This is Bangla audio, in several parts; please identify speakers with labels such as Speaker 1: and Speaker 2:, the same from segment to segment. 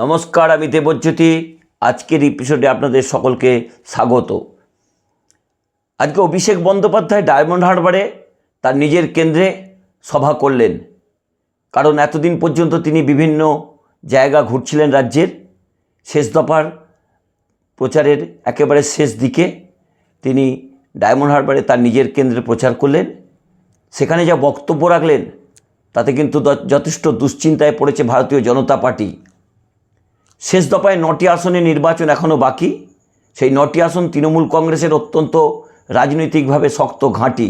Speaker 1: নমস্কার, আমি দেবজ্যোতি। আজকের এপিসোডে আপনাদের সকলকে স্বাগত। আজকে অভিষেক বন্দ্যোপাধ্যায় ডায়মন্ড হারবারে তার নিজের কেন্দ্রে সভা করলেন। কারণ এতদিন পর্যন্ত তিনি বিভিন্ন জায়গা ঘুরছিলেন রাজ্যের। শেষ দফার প্রচারের একেবারে শেষ দিকে তিনি ডায়মন্ড হারবারে তার নিজের কেন্দ্রে প্রচার করলেন। সেখানে যা বক্তব্য রাখলেন, তাতে কিন্তু যথেষ্ট দুশ্চিন্তায় পড়েছে ভারতীয় জনতা পার্টি। শেষ দফায় নটি আসনে নির্বাচন এখনও বাকি। সেই নটি আসন তৃণমূল কংগ্রেসের অত্যন্ত রাজনৈতিকভাবে শক্ত ঘাঁটি।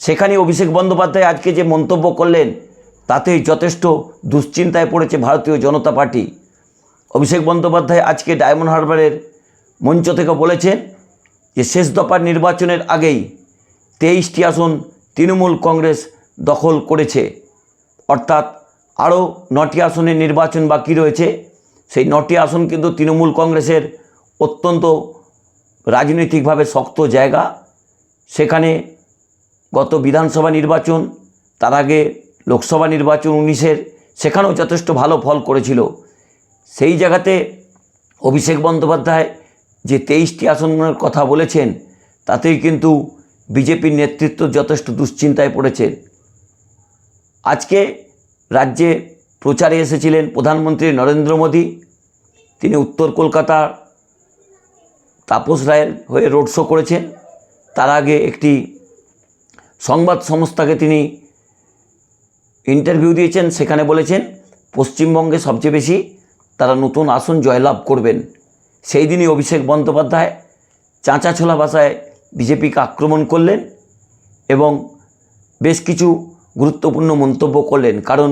Speaker 1: সেখানে অভিষেক বন্দ্যোপাধ্যায় আজকে যে মন্তব্য করলেন, তাতেই যথেষ্ট দুশ্চিন্তায় পড়েছে ভারতীয় জনতা পার্টি। অভিষেক বন্দ্যোপাধ্যায় আজকে ডায়মন্ড হারবারের মঞ্চ থেকে বলেছেন যে, শেষ দফার নির্বাচনের আগেই তেইশটি আসন তৃণমূল কংগ্রেস দখল করেছে। অর্থাৎ আরও নটি আসনের নির্বাচন বাকি রয়েছে। সেই নটি আসন কিন্তু তৃণমূল কংগ্রেসের অত্যন্ত রাজনৈতিকভাবে শক্ত জায়গা। সেখানে গত বিধানসভা নির্বাচন, তার আগে লোকসভা নির্বাচন উনিশের, সেখানেও যথেষ্ট ভালো ফল করেছিল। সেই জায়গাতে অভিষেক বন্দ্যোপাধ্যায় যে তেইশটি আসনের কথা বলেছেন, তাতেই কিন্তু বিজেপির নেতৃত্ব যথেষ্ট দুশ্চিন্তায় পড়েছে আজকে রাজ্যে প্রচারে এসেছিলেন প্রধানমন্ত্রী নরেন্দ্র মোদী, তিনি উত্তর কলকাতার তাপস রায়ের হয়ে রোড শো করেছেন। তার আগে একটি সংবাদ সংস্থাকে তিনি ইন্টারভিউ দিয়েছেন, সেখানে বলেছেন, পশ্চিমবঙ্গে সবচেয়ে বেশি তারা নতুন আসন জয়লাভ করবেন। সেই দিনই অভিষেক বন্দ্যোপাধ্যায় চাঁচাছোলা ভাষায় বিজেপিকে আক্রমণ করলেন এবং বেশ কিছু গুরুত্বপূর্ণ মন্তব্য করলেন। কারণ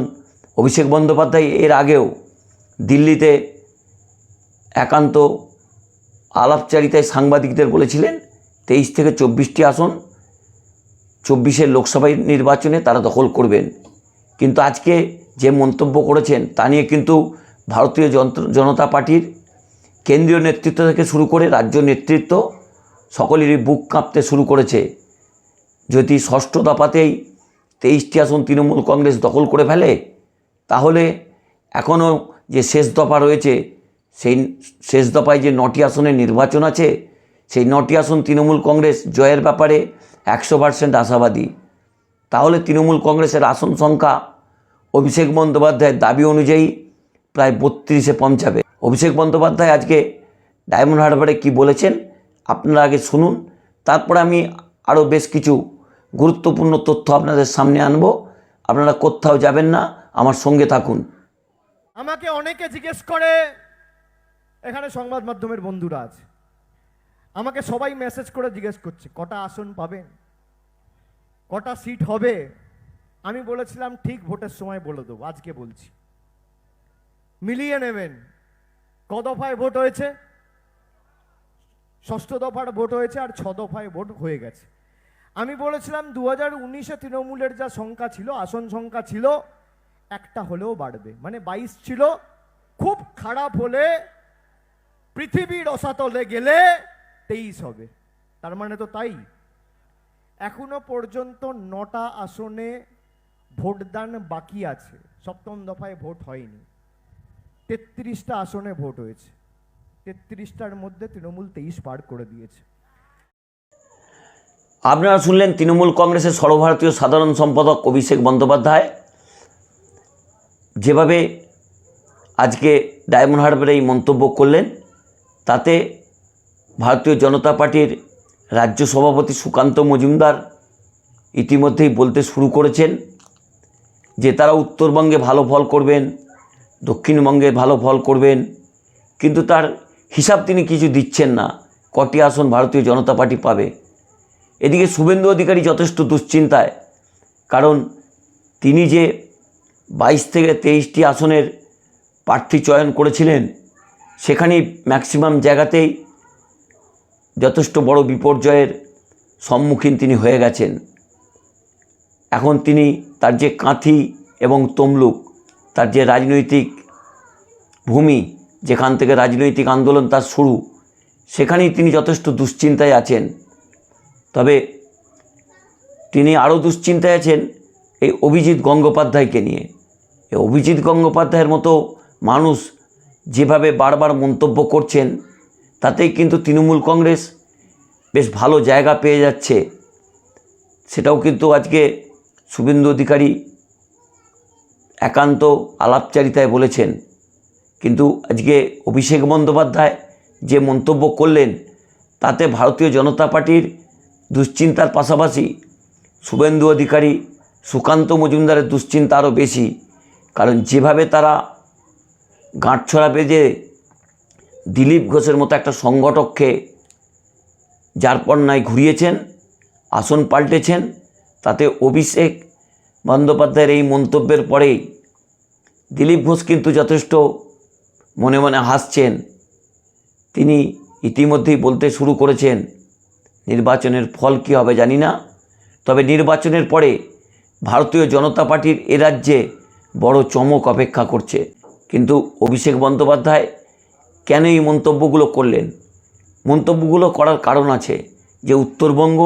Speaker 1: অভিষেক বন্দ্যোপাধ্যায় এর আগেও দিল্লিতে একান্ত আলাপচারিতায় সাংবাদিকদের বলেছিলেন, তেইশ থেকে চব্বিশটি আসন চব্বিশের লোকসভা নির্বাচনে তারা দখল করবেন। কিন্তু আজকে যে মন্তব্য করেছেন, তা নিয়ে কিন্তু ভারতীয় যন্ত্র- জনতা পার্টির কেন্দ্রীয় নেতৃত্ব থেকে শুরু করে রাজ্য নেতৃত্ব সকলেরই বুক কাঁপতে শুরু করেছে। যদি ষষ্ঠ দফাতেই তেইশটি আসন তৃণমূল কংগ্রেস দখল করে ফেলে তাহলে এখনও যে শেষ দফা রয়েছে, সেই শেষ দফায় যে নটি আসনের নির্বাচন আছে, সেই নটি আসন তৃণমূল কংগ্রেস জয়ের ব্যাপারে একশো পার্সেন্ট আশাবাদী। তাহলে তৃণমূল কংগ্রেসের আসন সংখ্যা অভিষেক বন্দ্যোপাধ্যায়ের দাবি অনুযায়ী প্রায় বত্রিশে পৌঁছাবে। অভিষেক বন্দ্যোপাধ্যায় আজকে ডায়মন্ড হারবারে কি বলেছেন, আপনারা আগে শুনুন। তারপরে আমি আরও বেশ কিছু গুরুত্বপূর্ণ তথ্য আপনাদের সামনে আনব। আপনারা কোথাও যাবেন না আমার সঙ্গে থাকুন।
Speaker 2: আমাকে অনেকে জিজ্ঞেস করে, এখানে সংবাদ মাধ্যমের বন্ধুরা আছে। আমাকে সবাই মেসেজ করে জিজ্ঞেস করছে, কটা আসন পাবেন? কটা সিট হবে? আমি বলেছিলাম, ঠিক ভোটের সময় বলে দেবো, আজকে বলছি। মিলিয়ে নেবেন। ক দফায় ভোট হয়েছে? ষষ্ঠ দফার ভোট হয়েছে আর ছ দফায় ভোট হয়ে গেছে। আমি বলেছিলাম দু হাজার উনিশে তৃণমূলের যা সংখ্যা ছিল, আসন সংখ্যা ছিল একটা হলেও বাড়বে। মানে বাইশ ছিল, খুব খারাপ হলে পৃথিবীর অসাতলে গেলে তেইশ হবে। তার মানে তো তাই। এখনও পর্যন্ত নটা আসনে ভোটদান বাকি আছে। সপ্তম দফায় ভোট হয়নি। তেত্রিশটা আসনে ভোট হয়েছে। তেত্রিশটার মধ্যে তৃণমূল তেইশ পার করে দিয়েছে।
Speaker 1: আপনারা শুনলেন তৃণমূল কংগ্রেসের সর্বভারতীয় সাধারণ সম্পাদক অভিষেক বন্দ্যোপাধ্যায়। যেভাবে আজকে ডায়মন্ড হারবারে এই মন্তব্য করলেন, তাতে ভারতীয় জনতা পার্টির রাজ্য সভাপতি সুকান্ত মজুমদার ইতিমধ্যেই বলতে শুরু করেছেন যে তারা উত্তরবঙ্গে ভালো ফল করবেন, দক্ষিণবঙ্গে ভালো ফল করবেন, কিন্তু তার হিসাব তিনি কিছু দিচ্ছেন না, কটি আসন ভারতীয় জনতা পার্টি পাবে। এদিকে শুভেন্দু অধিকারী যথেষ্ট দুশ্চিন্তায়, কারণ তিনি যে বাইশ থেকে তেইশটি আসনের প্রার্থী চয়ন করেছিলেন সেখানে ম্যাক্সিমাম জায়গাতেই যথেষ্ট বড় বিপর্যয়ের সম্মুখীন তিনি হয়ে গেছেন। এখন তিনি তার যে কাঁথি এবং তমলুক, তার যে রাজনৈতিক ভূমি, যেখান থেকে রাজনৈতিক আন্দোলন তার শুরু, সেখানেই তিনি যথেষ্ট দুশ্চিন্তায় আছেন। তবে তিনি আরও দুশ্চিন্তায় আছেন এই অভিজিৎ গঙ্গোপাধ্যায়কে নিয়ে। অভিজিৎ গঙ্গোপাধ্যায়ের মতো মানুষ যেভাবে বারবার মন্তব্য করছেন, তাতেই কিন্তু তৃণমূল কংগ্রেস বেশ ভালো জায়গা পেয়ে যাচ্ছে। সেটাও কিন্তু আজকে শুভেন্দু অধিকারী একান্ত আলাপচারিতায় বলেছেন। কিন্তু আজকে অভিষেক বন্দ্যোপাধ্যায় যে মন্তব্য করলেন, তাতে ভারতীয় জনতা পার্টির দুশ্চিন্তার পাশাপাশি শুভেন্দু অধিকারী, সুকান্ত মজুমদারের দুশ্চিন্তা আরও বেশি। যেভাবে তারা গাঁটছড়া বেজে দিলীপ ঘোষের মতো একটা সংগঠককে যার পণ্যায় ঘুরিয়েছেন, আসন পাল্টেছেন, তাতে অভিষেক বন্দ্যোপাধ্যায়ের এই মন্তব্যের পরেই দিলীপ ঘোষ কিন্তু যথেষ্ট মনে মনে হাসছেন। তিনি ইতিমধ্যেই বলতে শুরু করেছেন, নির্বাচনের ফল কী হবে জানি না। তবে নির্বাচনের পরে ভারতীয় জনতা পার্টির এ রাজ্যে বড় চমক অপেক্ষা করছে। কিন্তু অভিষেক বন্দ্যোপাধ্যায় কেন এই মন্তব্যগুলো করলেন? মন্তব্যগুলো করার কারণ আছে যে উত্তরবঙ্গ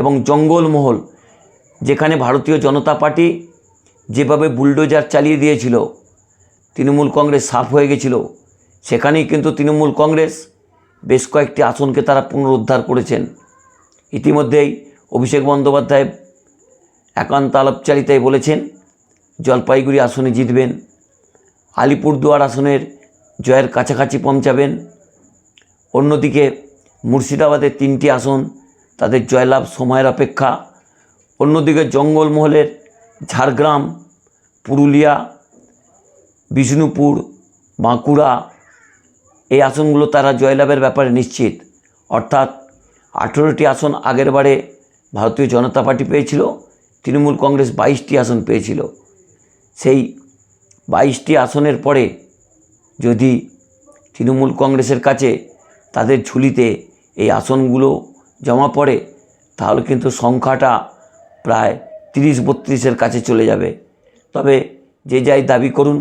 Speaker 1: এবং জঙ্গলমহল, যেখানে ভারতীয় জনতা পার্টি যেভাবে বুলডোজার চালিয়ে দিয়েছিল, তৃণমূল কংগ্রেস সাফ হয়ে গেছিল, সেখানেই কিন্তু তৃণমূল কংগ্রেস বেশ কয়েকটি আসনকে তারা পুনরুদ্ধার করেছেন। ইতিমধ্যেই অভিষেক বন্দ্যোপাধ্যায় একান্ত আলাপচারিতায় বলেছেন জলপাইগুড়ি আসনে জিতবেন। আলিপুরদুয়ার আসনের জয়ের কাছাকাছি পৌঁছাবেন। অন্যদিকে মুর্শিদাবাদের তিনটি আসন, তাদের জয়লাভ সময়ের অপেক্ষা। অন্যদিকে জঙ্গলমহলের ঝাড়গ্রাম, পুরুলিয়া, বিষ্ণুপুর, বাঁকুড়া, এই আসনগুলো তারা জয়লাভের ব্যাপারে নিশ্চিত। অর্থাৎ আঠেরোটি আসন আগের বারে ভারতীয় জনতা পার্টি পেয়েছিল, তৃণমূল কংগ্রেস বাইশটি আসন পেয়েছিল। সেই বাইশটি আসনের পরে যদি তৃণমূল কংগ্রেসের কাছে তাদের ঝুলিতে এই আসনগুলো জমা পড়ে, তাহলে কিন্তু সংখ্যাটা প্রায় তিরিশ বত্রিশের কাছে চলে যাবে। তবে যে যাই দাবি করুন,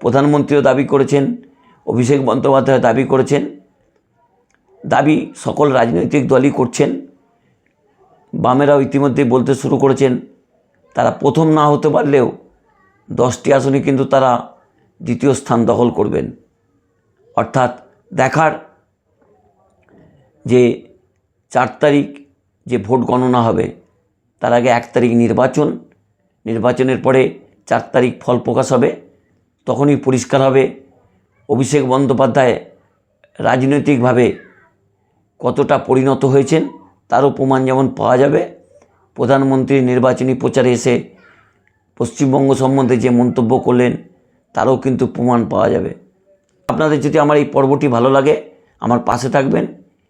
Speaker 1: প্রধানমন্ত্রীও দাবি করেছেন, অভিষেক বন্দ্যোপাধ্যায় দাবি করেছেন, দাবি সকল রাজনৈতিক দলই করছেন। বামেরাও ইতিমধ্যে বলতে শুরু করেছেন, তারা প্রথম না হতে পারলেও দশটি আসনে কিন্তু তারা দ্বিতীয় স্থান দখল করবেন। অর্থাৎ দেখার যে চার তারিখ যে ভোট গণনা হবে, তার আগে এক তারিখ নির্বাচন, নির্বাচনের পরে চার তারিখ ফল প্রকাশ হবে, তখনই পরিষ্কার হবে অভিষেক বন্দ্যোপাধ্যায় রাজনৈতিকভাবে কতটা পরিণত হয়েছেন, তারও প্রমাণ যেমন পাওয়া যাবে। প্রধানমন্ত্রীর নির্বাচনী প্রচারে এসে পশ্চিমবঙ্গ সম্বন্ধে যে মন্তব্য করলেন, তারও কিন্তু প্রমাণ পাওয়া যাবে। আপনাদের যদি আমার এই পর্বটি ভালো লাগে, আমার পাশে থাকবেন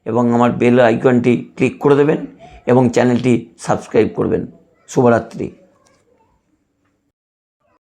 Speaker 1: এবং আমার বেল আইকনটি ক্লিক করে দেবেন এবং চ্যানেলটি সাবস্ক্রাইব করবেন। শুভরাত্রি।